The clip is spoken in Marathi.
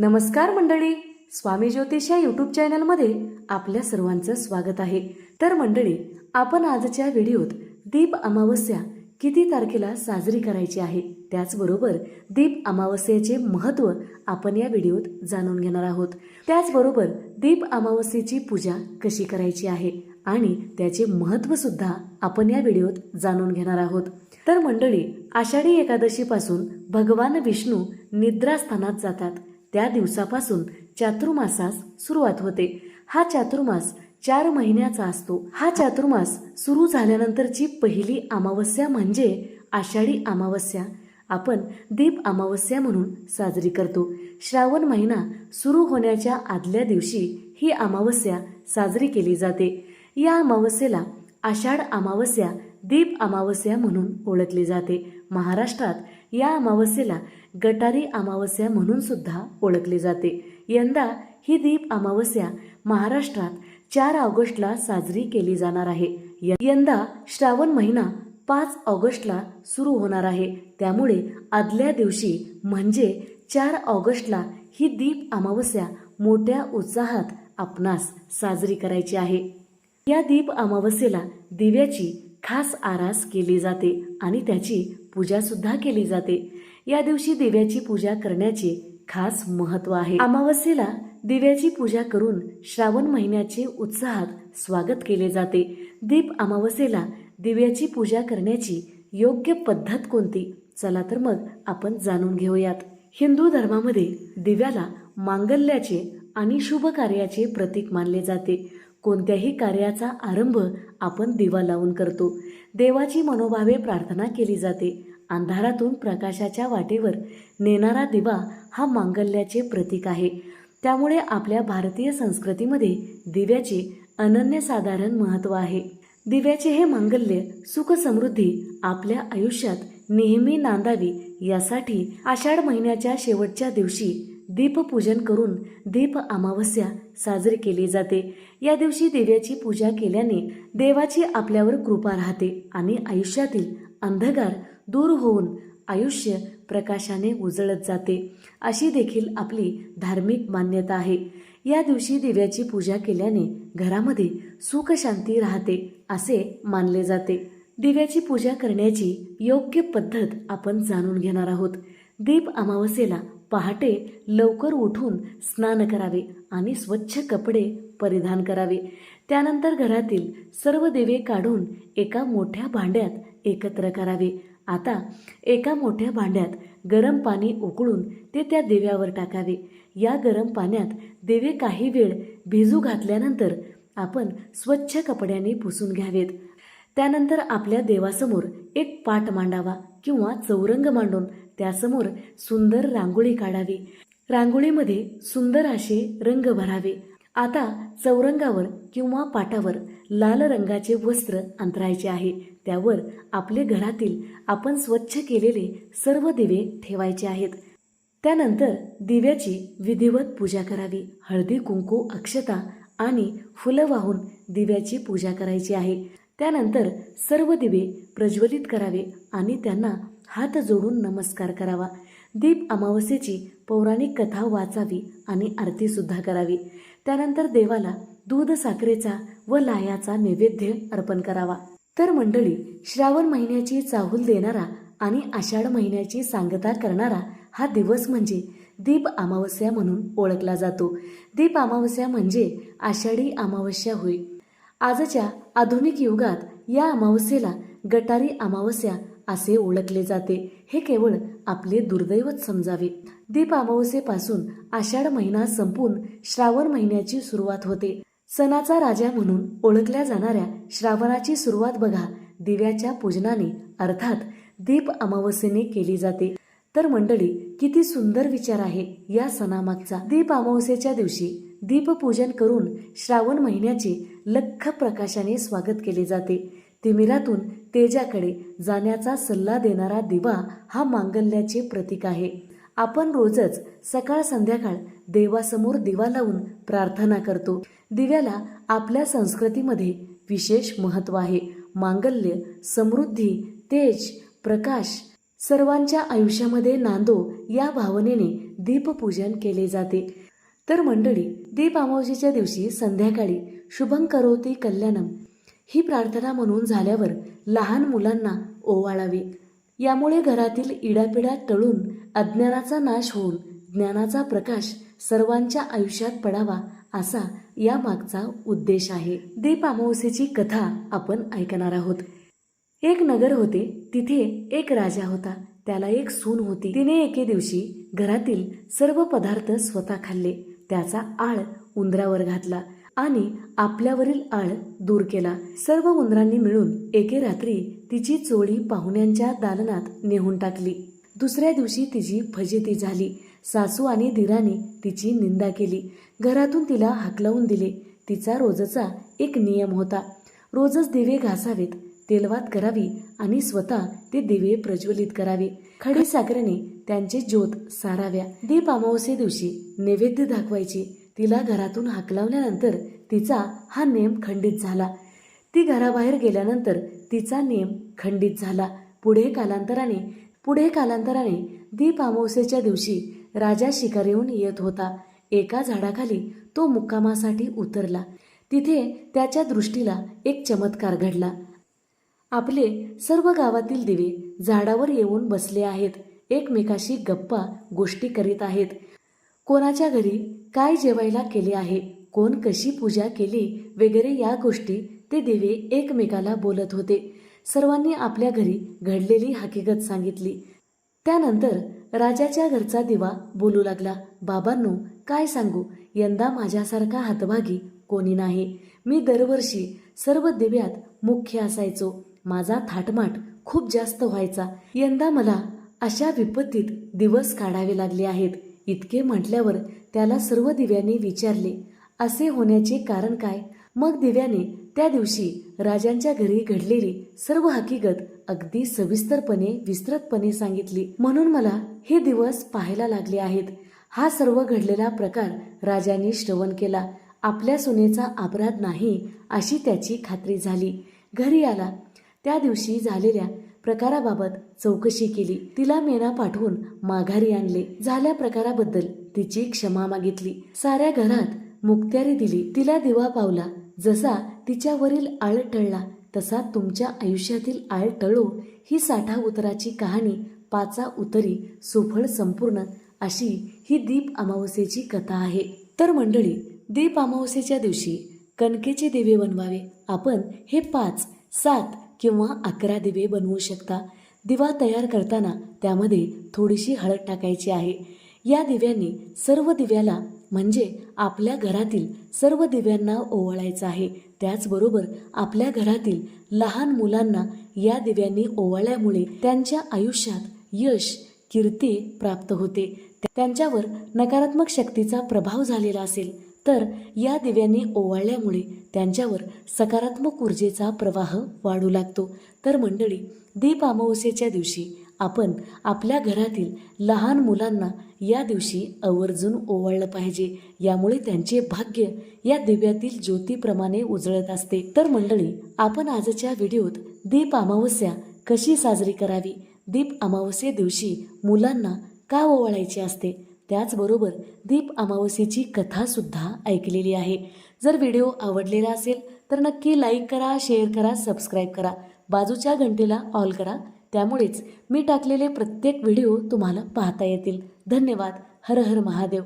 नमस्कार मंडळी. स्वामी ज्योतिष या यूट्यूब चॅनलमध्ये आपल्या सर्वांचं स्वागत आहे. तर मंडळी आपण आजच्या व्हिडिओत दीप अमावस्या किती तारखेला साजरी करायची आहे? त्याचबरोबर दीप अमावस्येचे महत्त्व आपण या व्हिडिओत जाणून घेणार आहोत. त्याचबरोबर दीप अमावस्येची पूजा कशी करायची आहे? आणि त्याचे महत्त्वसुद्धा आपण या व्हिडिओत जाणून घेणार आहोत. तर मंडळी आषाढी एकादशीपासून भगवान विष्णू निद्रास्थानात जातात. त्या दिवसापासून चातुर्मासास सुरुवात होते. हा चातुर्मास चार महिन्याचा असतो. हा चातुर्मास सुरू झाल्यानंतरची पहिली अमावस्या म्हणजे आषाढी अमावस्या. आपण दीप अमावस्या म्हणून साजरी करतो. श्रावण महिना सुरू होण्याच्या आदल्या दिवशी ही अमावस्या साजरी केली जाते. या अमावस्येला आषाढ अमावस्या दीप अमावस्या म्हणून ओळखली जाते. महाराष्ट्रात या अमावस्येला गटारी अमावस्या म्हणून सुद्धा ओळखली जाते. यंदा ही दीप अमावस्या महाराष्ट्रात चार ऑगस्टला साजरी केली जाणार आहे. यंदा श्रावण महिना पाच ऑगस्टला सुरू होणार आहे. त्यामुळे आदल्या दिवशी म्हणजे चार ऑगस्टला ही दीप अमावस्या मोठ्या उत्साहात आपणास साजरी करायची आहे. या दीप अमावस्येला दिव्याची खास आरास केली जाते आणि त्याची पूजासुद्धा केली जाते. या दिवशी दिव्याची पूजा करण्याचे खास महत्त्व आहे. अमावस्येला दिव्याची पूजा करून श्रावण महिन्याचे उत्साहात स्वागत केले जाते. दीप अमावस्येला दिव्याची पूजा करण्याची योग्य पद्धत कोणती? चला तर मग आपण जाणून घेऊयात. हिंदू धर्मामध्ये दिव्याला मांगल्याचे आणि शुभ कार्याचे प्रतीक मानले जाते. कोणत्याही कार्याचा आरंभ आपण दिवा लावून करतो. देवाची मनोभावे प्रार्थना केली जाते. अंधारातून प्रकाशाच्या वाटेवर नेणारा दिवा हा मांगल्याचे प्रतीक आहे. त्यामुळे आपल्या भारतीय संस्कृतीमध्ये दिव्याचे अनन्यसाधारण महत्त्व आहे. दिव्याचे हे मांगल्य सुख समृद्धी आपल्या आयुष्यात नेहमी नांदावी यासाठी आषाढ महिन्याच्या शेवटच्या दिवशी दीपपूजन करून दीप अमावस्या साजरी केली जाते. या दिवशी दिव्याची पूजा केल्याने देवाची आपल्यावर कृपा राहते आणि आयुष्यातील अंधकार दूर होऊन आयुष्य प्रकाशाने उजळत जाते. अशी देखील आपली धार्मिक मान्यता आहे. या दिवशी दिव्याची पूजा केल्याने घरामध्ये सुख शांती राहते असे मानले जाते. दिव्याची पूजा करण्याची योग्य पद्धत आपण जाणून घेणार आहोत. दीप अमावस्येला पहाटे लवकर उठून स्नान करावे आणि स्वच्छ कपडे परिधान करावे. त्यानंतर घरातील सर्व देवे काढून एका मोठ्या भांड्यात एकत्र करावे. आता एका मोठ्या भांड्यात गरम पाणी उकळून ते त्या देव्यावर टाकावे. या गरम पाण्यात देवे काही वेळ भिजू घातल्यानंतर आपण स्वच्छ कपड्याने पुसून घ्यावेत. त्यानंतर आपल्या देवासमोर एक पाट मांडावा किंवा चौरंग मांडून त्यासमोर सुंदर रांगोळी काढावी. रांगोळीमध्ये सुंदर असे रंग भरावे. आता चौरंगावर किंवा पाटावर लाल रंगाचे वस्त्र अंतरायचे आहे. त्यावर आपले घरातील आपण स्वच्छ केलेले सर्व दिवे ठेवायचे आहेत. त्यानंतर दिव्याची विधिवत पूजा करावी. हळदी कुंकू अक्षता आणि फुलं वाहून दिव्याची पूजा करायची आहे. त्यानंतर सर्व दिवे प्रज्वलित करावे आणि त्यांना हात जोडून नमस्कार करावा. दीप अमावस्येची पौराणिक कथा वाचावी आणि आरतीसुद्धा करावी. त्यानंतर देवाला दूध साखरेचा व लायाचा नैवेद्य अर्पण करावा. तर मंडळी श्रावण महिन्याची चाहूल देणारा आणि आषाढ महिन्याची सांगता करणारा हा दिवस म्हणजे दीप अमावस्या म्हणून ओळखला जातो. दीप अमावस्या म्हणजे आषाढी अमावस्या होय. आजच्या आधुनिक युगात या अमावस्येला गटारी अमावस्या असे ओळखले जाते. हे केवळ आपले दुर्दैवच समजावे. दीप अमावस्येपासून आषाढ महिना संपून श्रावण महिन्याची सुरुवात होते. सणाचा राजा म्हणून ओळखल्या जाणाऱ्या श्रावणाची सुरुवात बघा. दिव्याच्या पूजनाने अर्थात दीप अमावस्येने केली जाते. तर मंडळी किती सुंदर विचार आहे या सणामागचा. दीप अमावस्येच्या दिवशी दीपपूजन करून श्रावण महिन्याचे लख प्रकाशाने स्वागत केले जाते. तिमिरातून तेजाकडे जाण्याचा सल्ला देणारा दिवा हा मांगल्याचे प्रतीक आहे. आपण रोजच सकाळ संध्याकाळ देवासमोर दिवा लावून प्रार्थना करतो. दिव्याला आपल्या संस्कृतीमध्ये विशेष महत्त्व आहे. मांगल्य समृद्धी तेज प्रकाश सर्वांच्या आयुष्यामध्ये नांदो या भावनेने दीपपूजन केले जाते. तर मंडळी दीप अमावशीच्या दिवशी संध्याकाळी शुभं करोती कल्याणम ही प्रार्थना म्हणून झाल्यावर लहान मुलांना ओवाळावे. यामुळे घरातील इडापिडा टळून अज्ञानाचा नाश होऊन ज्ञानाचा प्रकाश सर्वांच्या आयुष्यात पडावा असा या मागचा उद्देश आहे. दीप अमावस्येची कथा आपण ऐकणार आहोत. एक नगर होते तिथे एक राजा होता त्याला एक सून होती. तिने एके दिवशी घरातील सर्व पदार्थ स्वतः खाल्ले. त्याचा आळ उंदरावर घातला आणि आपल्यावरील आळ दूर केला. सर्व उंदरांनी मिळून एके रात्री तिची चोळी पाहुण्यांच्या दालनात नेहून टाकली. दुसऱ्या दिवशी तिची फजिती झाली. सासू आणि दिराने तिची निंदा केली. घरातून तिला हाकलावून दिले. तिचा रोजचा एक नियम होता. रोजच दिवे घासावेत. तेलवात करावी आणि स्वतः ते दिवे प्रज्वलित करावे. खडे साखरेने त्यांचे ज्योत साराव्या. दीप अमावस्ये दिवशी नैवेद्य दाखवायची. तिला घरातून हाकलावल्यानंतर तिचा हा नेम खंडित झाला. ती घराबाहेर गेल्यानंतर तिचा नेम खंडित झाला. पुढे कालांतराने पुढे कालांतराने दीप अमावस्येच्या दिवशी राजा शिकारीहून येत होता. एका झाडाखाली तो मुक्कामासाठी उतरला. तिथे त्याच्या दृष्टीला एक चमत्कार घडला. आपले सर्व गावातील दिवे झाडावर येऊन बसले आहेत. एकमेकाशी गप्पा गोष्टी करीत आहेत. कोणाच्या घरी काय जेवायला केले आहे? कोण कशी पूजा केली? वगैरे या गोष्टी ते दिवे एकमेकाला बोलत होते. सर्वांनी आपल्या घरी घडलेली हकीकत सांगितली. त्यानंतर राजाच्या घरचा दिवा बोलू लागला. बाबांनो काय सांगू? यंदा माझ्यासारखा हातभागी कोणी नाही. मी दरवर्षी सर्व दिव्यात मुख्य असायचो. माझा थाटमाट खूप जास्त व्हायचा. यंदा मला अशा विपत्तीत दिवस काढावे लागले आहेत. इतके म्हटल्यावर त्याला सर्व दिव्यांनी विचारले असे होण्याचे कारण काय? मग दिव्याने त्या दिवशी राजांच्या घरी घडलेली सर्व हकीकत अगदी सविस्तरपणे विस्तृतपणे सांगितली. म्हणून मला हे दिवस पाहायला लागले आहेत. हा सर्व घडलेला प्रकार राजाने श्रवण केला. आपल्या सुनेचा अपराध नाही अशी त्याची खात्री झाली. घरी आला. त्या दिवशी झालेल्या प्रकाराबाबत चौकशी केली. तिला मेना पाठवून माघारी आणले. झाल्या प्रकाराबद्दल तिची क्षमा मागितली. साऱ्या घरात मुक्त्यारी दिली. तिला दिवा पावला. जसा तिच्यावरील आळ टळला तसा तुमच्या आयुष्यातील आळ टळो ही साठा उतराची कहाणी पाचा उतरी सुफळ संपूर्ण अशी ही दीप अमावस्येची कथा आहे. तर मंडळी दीप अमावस्येच्या दिवशी कणकेचे दिवे बनवावे. आपण हे पाच सात किंवा अकरा दिवे बनवू शकता. दिवा तयार करताना त्यामध्ये थोडीशी हळद टाकायची आहे. या दिव्यांनी सर्व दिव्याला म्हणजे आपल्या घरातील सर्व दिव्यांना ओवाळायचं आहे. त्याचबरोबर आपल्या घरातील लहान मुलांना या दिव्यांनी ओवाळल्यामुळे त्यांच्या आयुष्यात यश कीर्ती प्राप्त होते. त्यांच्यावर नकारात्मक शक्तीचा प्रभाव झालेला असेल. तर या दिव्यांनी ओवाळल्यामुळे त्यांच्यावर सकारात्मक ऊर्जेचा प्रवाह वाढू लागतो. तर मंडळी दीप अमावस्येच्या दिवशी आपण आपल्या घरातील लहान मुलांना या दिवशी आवर्जून ओवाळलं पाहिजे. यामुळे त्यांचे भाग्य या दिव्यातील ज्योतीप्रमाणे उजळत असते. तर मंडळी आपण आजच्या व्हिडिओत दीप अमावस्या कशी साजरी करावी? दीप अमावस्ये दिवशी मुलांना का ओवाळायचे असते? त्याचबरोबर दीप अमावस्येची कथासुद्धा ऐकलेली आहे. जर व्हिडिओ आवडलेला असेल तर नक्की लाईक करा शेअर करा सबस्क्राईब करा. बाजूच्या घंटेला ऑल करा. त्यामुळेच मी टाकलेले प्रत्येक व्हिडिओ तुम्हाला पाहता येतील. धन्यवाद. हर हर महादेव.